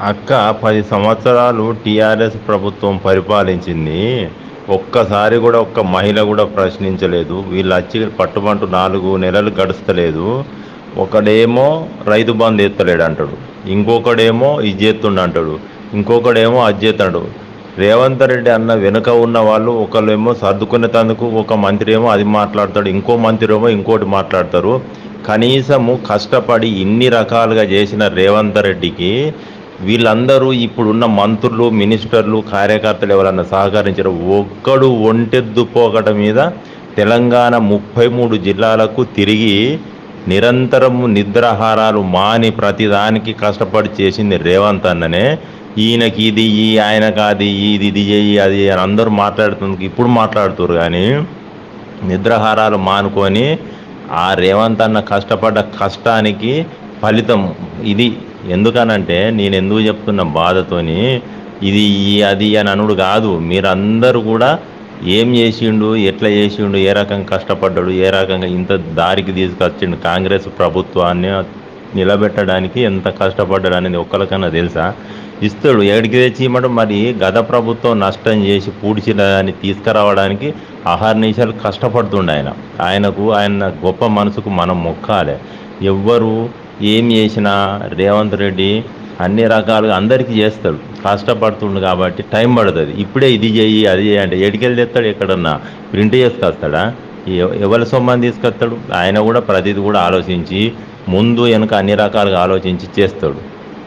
అక్క పది సంవత్సరాలు టీఆర్ఎస్ ప్రభుత్వం పరిపాలించింది. ఒక్కసారి కూడా ఒక్క మహిళ కూడా ప్రశ్నించలేదు. వీళ్ళు వచ్చి పట్టుబంటు నాలుగు నెలలు గడుస్తలేదు. ఒకడేమో రైతు బంద్ ఎత్తలేడు అంటాడు. ఇంకొకడేమో ఇది చేస్తుండ అంటాడు. ఇంకొకడేమో అది చేస్తాడు. రేవంత్ రెడ్డి అన్న వెనుక ఉన్న వాళ్ళు ఒకళ్ళేమో సర్దుకునే తందుకు ఒక మంత్రి ఏమో అది మాట్లాడతాడు. ఇంకో మంత్రి ఏమో ఇంకోటి మాట్లాడతారు. కనీసము కష్టపడి ఇన్ని రకాలుగా చేసిన రేవంత్ రెడ్డికి వీళ్ళందరూ ఇప్పుడున్న మంత్రులు మినిస్టర్లు కార్యకర్తలు ఎవరన్నా సహకరించారు ఒక్కడు ఒంటెద్దు పోకటం మీద తెలంగాణ ముప్పై మూడు జిల్లాలకు తిరిగి నిరంతరము నిద్రాహారాలు మాని ప్రతిదానికి కష్టపడి చేసింది రేవంత్ అన్ననే. ఈయనకి ఇది ఈ ఆయనకు అది ఇది ఇది చేయి అది అని అందరూ మాట్లాడుతుంది ఇప్పుడు మాట్లాడుతున్నారు కానీ నిద్రాహారాలు మానుకొని ఆ రేవంత్ అన్న కష్టపడ్డ కష్టానికి ఫలితం ఇది. ఎందుకనంటే నేను ఎందుకు చెప్తున్న బాధతోని ఇది అది అని అనుడు కాదు. మీరందరూ కూడా ఏం చేసిండు ఎట్లా చేసిండు ఏ రకంగా కష్టపడ్డాడు ఏ రకంగా ఇంత దారికి తీసుకొచ్చిండు కాంగ్రెస్ ప్రభుత్వాన్ని నిలబెట్టడానికి ఎంత కష్టపడ్డాడు అనేది ఒక్కరికన్నా తెలుసా? ఇస్తాడు ఎక్కడికి తెచ్చి మరి గత ప్రభుత్వం నష్టం చేసి పూడ్చిన దాన్ని తీసుకురావడానికి అహర్నిశలు కష్టపడుతుండే ఆయన. ఆయనకు ఆయన గొప్ప మనసుకు మనం మొక్కాలి. ఎవ్వరు ఏం చేసినా రేవంత్ రెడ్డి అన్ని రకాలుగా అందరికీ చేస్తాడు. కష్టపడుతుండు కాబట్టి టైం పడుతుంది. ఇప్పుడే ఇది చేయి అది చెయ్యి అంటే ఎడికెళ్ళి తెస్తాడు ఎక్కడన్నా. ప్రింట్ చేసుకొస్తాడా? ఎవరి సొమ్మని తీసుకొస్తాడు? ఆయన కూడా ప్రతిది కూడా ఆలోచించి ముందు వెనుక అన్ని రకాలుగా ఆలోచించి చేస్తాడు.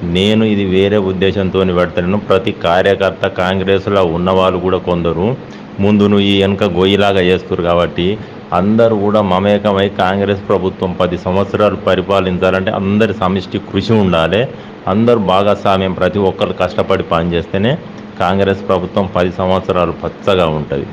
నేను ఇది వేరే ఉద్దేశంతో పెడతాను ప్రతి కార్యకర్త కాంగ్రెస్లో ఉన్నవాళ్ళు కూడా కొందరు ముందు నువ్వు ఈ వెనుక గొయ్యిలాగా చేస్తారు కాబట్టి అందరూ కూడా మమేకమై కాంగ్రెస్ ప్రభుత్వం పది సంవత్సరాలు పరిపాలించాలంటే అందరి సమిష్టి కృషి ఉండాలి. అందరూ భాగస్వామ్యం ప్రతి ఒక్కరు కష్టపడి పనిచేస్తేనే కాంగ్రెస్ ప్రభుత్వం పది సంవత్సరాలు పచ్చగా ఉంటుంది.